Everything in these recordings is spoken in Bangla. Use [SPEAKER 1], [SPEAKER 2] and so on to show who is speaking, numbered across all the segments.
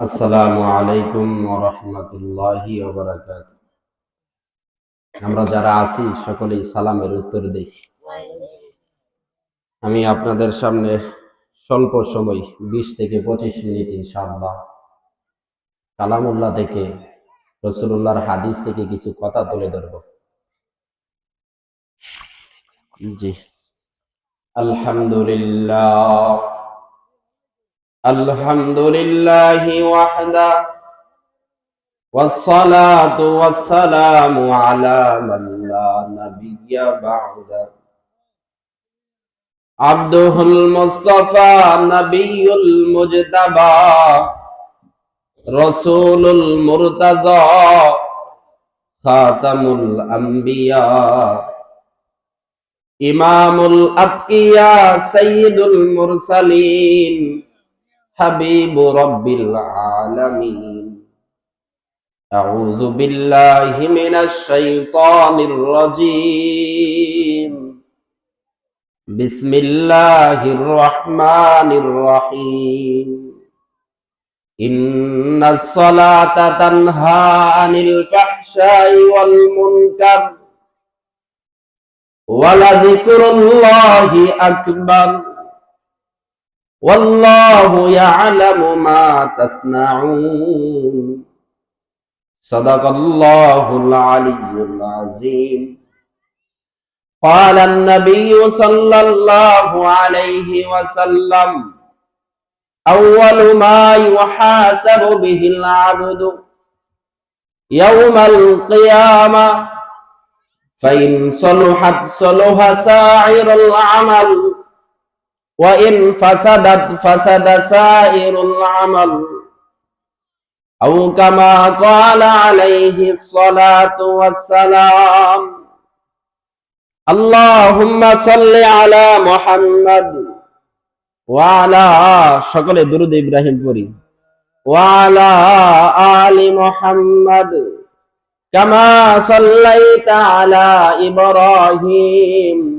[SPEAKER 1] আসসালামু আলাইকুম রহমতুল্লাহি আমরা যারা আছি, সকলেই সালামের উত্তর দিই। আমি আপনাদের সামনে স্বল্প সময়, বিশ থেকে পঁচিশ মিনিট ইনশাআল্লাহ, কালামুল্লাহ থেকে রসুল্লাহর হাদিস থেকে কিছু কথা তুলে ধরব। জি। আলহামদুলিল্লাহ। الحمد لله وحده والصلاة والسلام على من لا نبي بعده عبده المصطفى نبي المجتبى رسول المرتضى خاتم الأنبياء إمام الأتقياء سيد المرسلين حبيب رب العالمين أعوذ بالله من الشيطان الرجيم بسم الله الرحمن الرحيم إن الصلاة تنهى عن الفحشاء والمنكر ولذكر الله أكبر والله يعلم ما تصنعون. صدق الله العلي العظيم. قال النبي صلى الله عليه وسلم أول ما يحاسب به العبد يوم القيامة فإن صلحت صلح ساعر العمل وإن فسدت فسد سائر العمل أو كما قال عليه الصلاة والسلام اللهم صل على محمد وعلى شكل درود إبراهيم পড়ি وعلى آل محمد كما صليت على إبراهيم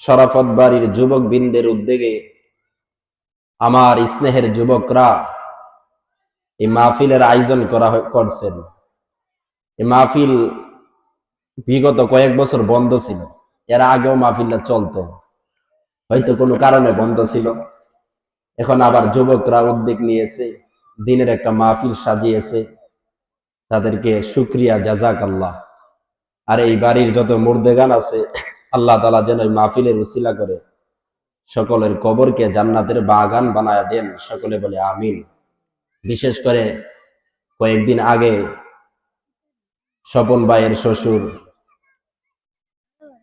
[SPEAKER 1] শরাফত বাড়ির যুবক বৃন্দের উদ্যোগে আমার স্নেহের যুবকরা এই মাহফিলের আয়োজন করা করছেন। এই মাহফিল বিগত কয়েক বছর বন্ধ ছিল। এর আগেও মাহফিলটা চলতো। হয়তো কোনো কারণে বন্ধ ছিল। এখন আবার যুবকরা উদ্যোগ নিয়েছে, দিনের একটা মাহফিল সাজিয়েছে। তাদেরকে শুক্রিয়া জাজাক আল্লাহ আর এই বাড়ির যত মুর্দেগান আছে আল্লাহ তালা যেন মাহফিলের উসিলা করে। সকলের কবরকে জান্নাতের বাগান বানায় দেন, সকলে বলে আমিন। বিশেষ করে কয়েকদিন আগে স্বপন ভাইয়ের শ্বশুর,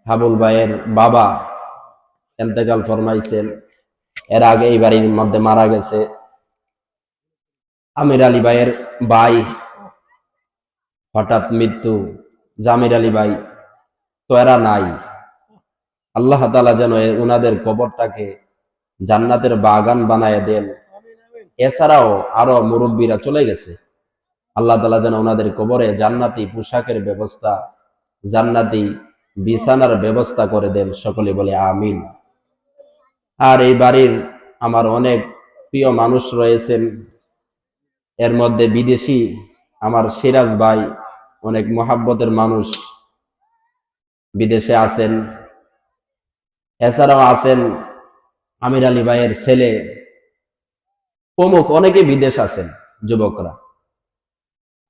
[SPEAKER 1] হাবুল ভাইয়ের বাবা এন্তেকাল ফরমাইছেন, এর আগে এই বাড়ির মধ্যে মারা গেছে। আমির আলী ভাইয়ের ভাই, হঠাৎ মৃত্যু, জামির আলী ভাই, তো এরা নাই। আল্লাহ তালা যেন ওনাদের কবরটাকে জান্নাতের বাগান বানায় দেন। এছাড়াও আরও মুরব্বীরা চলে গেছে। আল্লাহ তালা যেন ওনাদের কবরে জান্নাতি পোশাকের ব্যবস্থা, জান্নাতি বিছানার ব্যবস্থা করে দেন, সকলে বলে আমিন। আর এই বাড়ির আমার অনেক প্রিয় মানুষ রয়েছেন। এর মধ্যে বিদেশি আমার সিরাজ ভাই, অনেক মহাব্বতের মানুষ বিদেশে আছেন। এছাড়াও আছেন আমির আলী ভাইয়ের ছেলে, প্রমুখ অনেকে বিদেশ আছেন যুবকরা।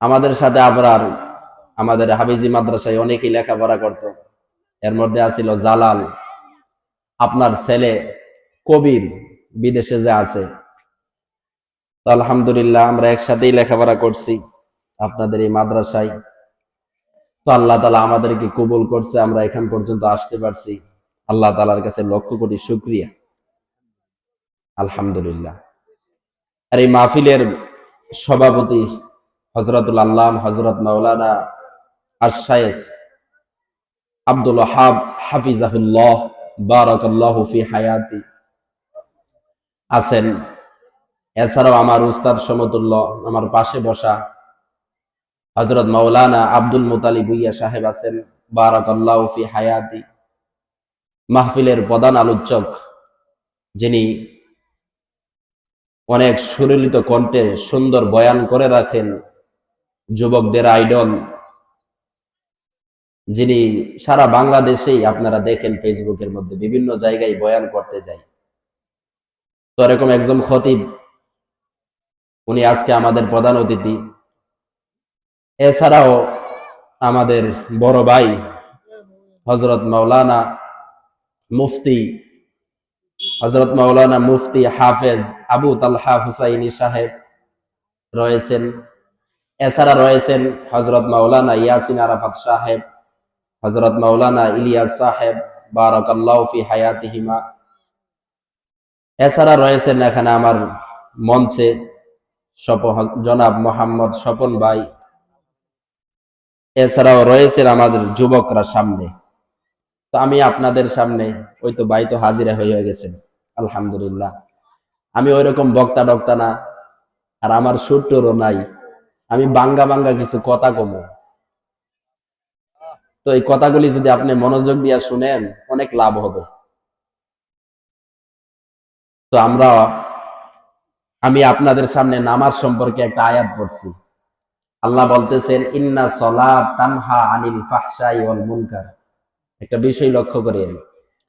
[SPEAKER 1] আমাদের সাথে আবরার, আমাদের হাবিজি মাদ্রাসায় অনেকেই লেখাপড়া করত। এর মধ্যে আছিল জালাল, আপনার ছেলে কবির বিদেশে যে আছে। তো আলহামদুলিল্লাহ আমরা একসাথেই লেখাপড়া করছি আপনাদের এই মাদ্রাসায়। তো আল্লাহ তালা আমাদেরকে কবুল করছে, আমরা এখান পর্যন্ত আসতে পারছি। আল্লাহ তালার কাছে লক্ষ কোটি শুক্রিয়া। আলহামদুলিল্লাহ। আর এই মাহফিলের সভাপতি হজরতুল আল্লাম হজরত মাওলানা আর আশায়েখ আব্দুল হাব হাফিজাহুল্লাহ বারাকাল্লাহ ফি হায়াতি আছেন। এছাড়াও আমার উস্তাদ সমতুল্য আমার পাশে বসা হজরত মাওলানা আব্দুল মুতালিব ভুইয়া সাহেব আছেন, বারাকাল্লাহ ফি হায়াতি। মাহফিলের প্রধান আলোচক, যিনি অনেক সুরলিত কণ্ঠে সুন্দর বয়ান করে রাখেন, যুবকদের আইডল, যিনি সারা বাংলাদেশেই আপনারা দেখেন ফেসবুকের মধ্যে বিভিন্ন জায়গায় বয়ান করতে যায়। তো এরকম একজন খতিব, উনি আজকে আমাদের প্রধান অতিথি। এছাড়াও আমাদের বড় ভাই হজরত মাওলানা মুফতি হজরত মাওলানা মুফতি হাফেজ আবু তালহা হুসাইনি সাহেব রয়েছেন। এছাড়া রয়েছেন হজরত মাওলানা ইয়াসিন আরাফাত সাহেব হজরত মাওলানা ইলিয়াস সাহেব, বারাকাল্লাহ ফি হায়াতিহিমা। এছাড়া রয়েছেন এখানে আমার মঞ্চে জনাব মোহাম্মদ স্বপন ভাই। এছাড়াও রয়েছেন আমাদের যুবকরা সামনে। তো আমি আপনাদের সামনে, ওই তো বাই তো হাজিরা হয়ে গেছেন আলহামদুলিল্লাহ। আমি ওই রকম বক্তা টক্তা না, আর আমার সুরটুরও নাই। আমি বাঙ্গা বাঙ্গা কিছু কথা কমো। তো এই কথাগুলি যদি আপনি মনোযোগ দিয়া শুনেন, অনেক লাভ হবে। তো আমরা, আমি আপনাদের সামনে নামাজ সম্পর্কে একটা আয়াত পড়ছি। আল্লাহ বলতেছেন, ইন্না সলা তানহা আনিল ফাহশাই ওয়াল মুনকার। একটা বিষয় লক্ষ্য করেন।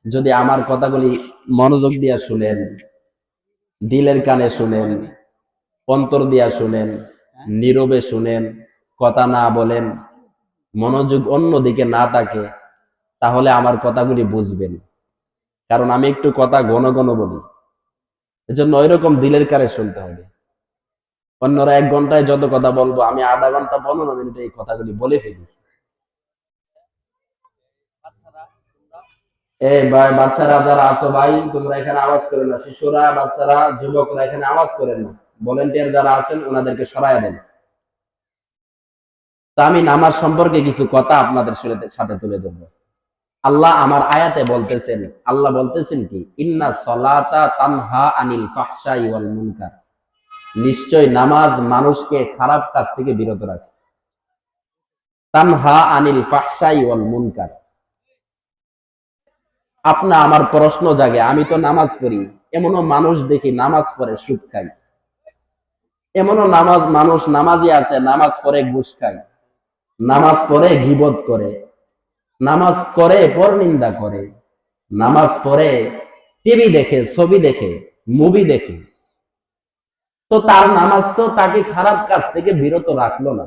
[SPEAKER 1] যদি আমার কথাগুলি মনোযোগ দিয়া শুনেন, দিলের কানে শুনেন, অন্তর দিয়া শুনেন, নীরবে শুনেন, কথা না বলেন, মনোযোগ অন্যদিকে না থাকে, তাহলে আমার কথাগুলি বুঝবেন। কারণ আমি একটু কথা ঘন ঘন বলি। এজন্য ওইরকম দিলের কারে শুনতে হবে। অন্যরা এক ঘন্টায় যত কথা বলব, আমি আধা ঘণ্টা, পনেরো মিনিটে এই কথাগুলি বলে ফেলি। বাচ্চারা যারা আছো ভাই, তোমরা এখানে আওয়াজ করেন না। শিশুরা, বাচ্চারা, যুবকরা এখানে আওয়াজ করেন না। ভলেন্টিয়ার যারা আছেন, ওনাদেরকে সরাইয়া দেন। তা আমি নামাজ সম্পর্কে কিছু কথা আপনাদের সাথে- তুলে ধরবো। আল্লাহ আমার আয়াতে বলতেছেন, আল্লাহ বলতেছেন কি? ইন্না সলাতা তানহা আনিল ফাহশাই ওয়াল মুনকার। নিশ্চয় নামাজ মানুষকে খারাপ কাজ থেকে বিরত রাখে। তানহা আনিল ফাহশাই ওয়াল মুনকার। আপনা আমার প্রশ্ন জাগে, আমি তো নামাজ পড়ি। এমনও মানুষ দেখি নামাজ পড়ে, সুদ খাই এমনও নামাজ, মানুষ নামাজি আছে, নামাজ পড়ে, ঘুষ খায়। নামাজ পড়ে, গিবত করে। নামাজ করে পরনিন্দা করে। নামাজ পড়ে, টিভি দেখে, ছবি দেখে, মুভি দেখে। তো তার নামাজ তো তাকে খারাপ কাজ থেকে বিরত রাখল না।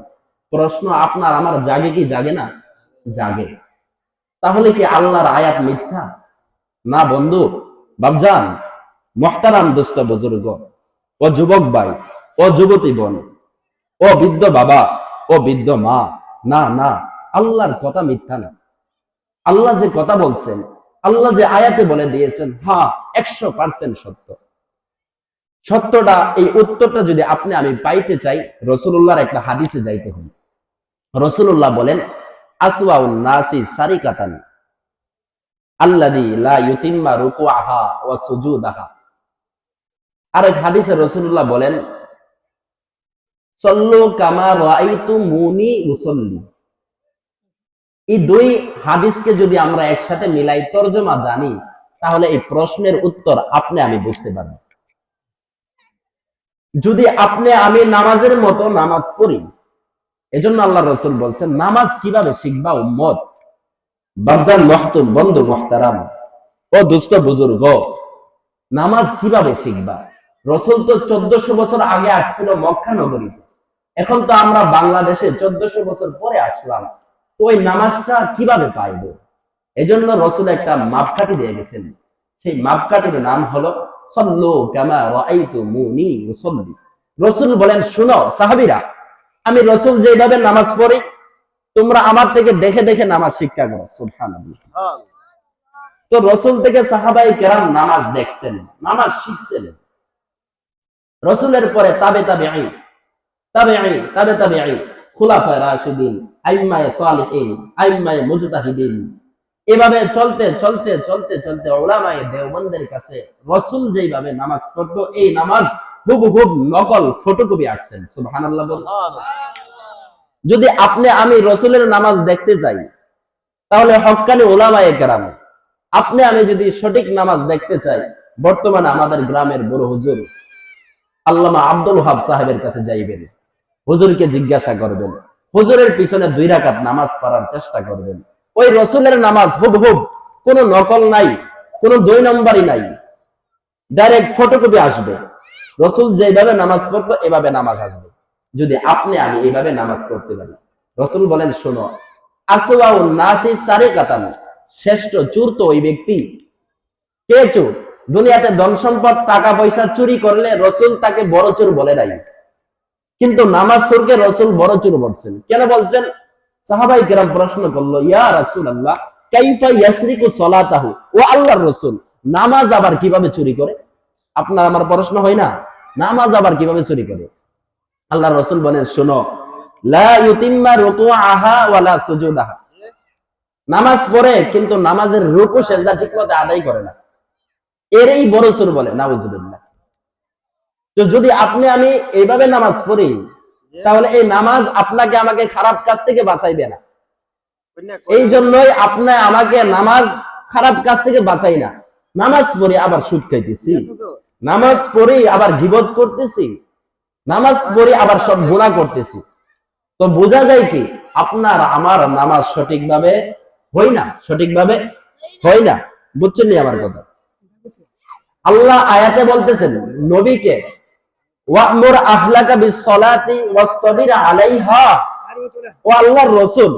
[SPEAKER 1] প্রশ্ন, আপনার আমার জাগে কি জাগে না? জাগে। তাহলে কি আল্লাহর আয়াত মিথ্যা? না বন্ধু বাবজান মহতারাম দুস্থ বুজুর্গ, ও যুবক ভাই, ও যুবতী বোন, ও বৃদ্ধ বাবা, ও বৃদ্ধ মা, না না, আল্লাহর কথা মিথ্যা না। আল্লাহ যে কথা বলছেন, আল্লাহ যে আয়াতে বলে দিয়েছেন হ্যাঁ একশো পার্সেন্ট সত্য। সত্যটা, এই উত্তরটা যদি আপনি আমি পাইতে চাই রসুল্লাহর একটা হাদিসে যাইতে হবে। রসুল্লাহ বলেন, আসওয়াউন নাসি সারিকাতান আল্লাদি লা ইউতিম্মা রুকুআহা ওয়া সুজুদাহা। আরেক হাদিসে রসুল্লাহ বলেন, সল্লু কামা মুনি উসল্লি। এই দুই হাদিসকে যদি আমরা একসাথে মিলাই তর্জমা জানি, তাহলে এই প্রশ্নের উত্তর আপনি আমি বুঝতে পারব। যদি আপনি আমি নামাজের মতো নামাজ পড়ি, এজন্য আল্লাহ রসুল বলছেন, নামাজ কীভাবে শিখবা উম্মত? বাবজান মহতুম বন্ধু মহতারাম। ও দুস্থ বুজুর্গ, নামাজ কীভাবে শিখবা? রসুল তো চোদ্দশো বছর আগে আসছিল মক্কা নগরীতে। এখন তো আমরা বাংলাদেশে চোদ্দশো বছর পরে আসলাম। তো ওই নামাজটা কীভাবে পাইব? এজন্য রসুল একটা মাপকাঠি দিয়ে গেছেন। সেই মাপকাঠির নাম হলো, সল্লু কামা রাআইতু মুনি রসুল বলেন, শুনো সাহাবীরা, আমি রসুল যেভাবে নামাজ পড়ি তোমরা আমার থেকে দেখে দেখে নামাজ শিক্ষা করো সুবহানাল্লাহ। তো রসুল থেকে সাহাবাই কেরাম নামাজ দেখছেন নামাজ শিখছেন। রসুলের পরে তাবে তাবে আই তাবেঈ তাবে তাবেঈ খুলাফায়ে রাশিদিন আইম্মায়ে সালিহিন আইম্মায়ে মুজতাহিদিন। এভাবে চলতে চলতে চলতে চলতে ওলামায়ে দেওবন্দের কাছে রসুল যেইভাবে নামাজ পড়তো এই নামাজ হুবহুব নকল ফটোকপি আসছেন সুবহানাল্লাহ বল যদি আপনি আমি রসুলের নামাজ দেখতে চাই তাহলে হক্কানি ওলামায়ে কেরাম, আপনি আমি যদি সঠিক নামাজ দেখতে চাই, বর্তমানে আমাদের গ্রামের বড় হুজুর আল্লামা আব্দুল হাব সাহেবের কাছে যাইবেন, হুজুরকে জিজ্ঞাসা করবেন, হুজুরের পিছনে দুই রাকাত নামাজ পড়ার চেষ্টা করবেন। ওই রসুলের নামাজ হুব হুব, কোনো নকল নাই, কোনো দুই নম্বরই নাই ডাইরেক্ট ফটোকপি আসবে। রসুল যেভাবে নামাজ পড়তো, এভাবে নামাজ আসবে। যদি আপনি আমি এইভাবে নামাজ পড়তে পারি। রসুল বলেন, শোনো শ্রেষ্ঠ চুর তো ওই ব্যক্তি। কে চোর? দুনিয়াতে ধন সম্পদ, টাকা পয়সা চুরি করলে রসুল তাকে বড় চোর বলে নাই। কিন্তু নামাজ চোরকে রসুল বড় চোর বলছেন। কেন বলছেন? সাহাবাই কেরাম প্রশ্ন করল, ইয়া রাসুল আল্লাহ রসুল, নামাজ আবার কীভাবে চুরি করে? আপনার, আমার প্রশ্ন হয় না? নামাজ আবার কীভাবে চুরি করে? আল্লাহ রসুল বলেন শোনো নামাজ পড়ে কিন্তু নামাজের রুকু সেজদা ঠিকমতো আদায় করে না। এরই বড় চোর বলে নাউজুবিল্লাহ। তো যদি আপনি আমি এইভাবে নামাজ পড়ি তাহলে এই নামাজ আপনাকে আমাকে খারাপ কাজ থেকে বাঁচাইবে না। এই জন্যই আপনি আমাকে নামাজ খারাপ কাজ থেকে বাঁচাই না। নামাজ পড়ি আবার সুদ খাইতেছি। নামাজ পড়ি আবার গিবত করতেছি। নামাজ পড়ি আবার সব গুণা করতেছি। তো বোঝা যায় কি, আপনার, আমার নামাজ সঠিকভাবে হই না? সঠিকভাবে হই না? বুঝছেন নি আমার কথা? আল্লাহ আয়াতে বলতেছেন, নবীকে, ওয়ামুর আহলাকা বিসসালাতি ওয়াসতাবির আলাইহা ও আল্লাহর রাসূল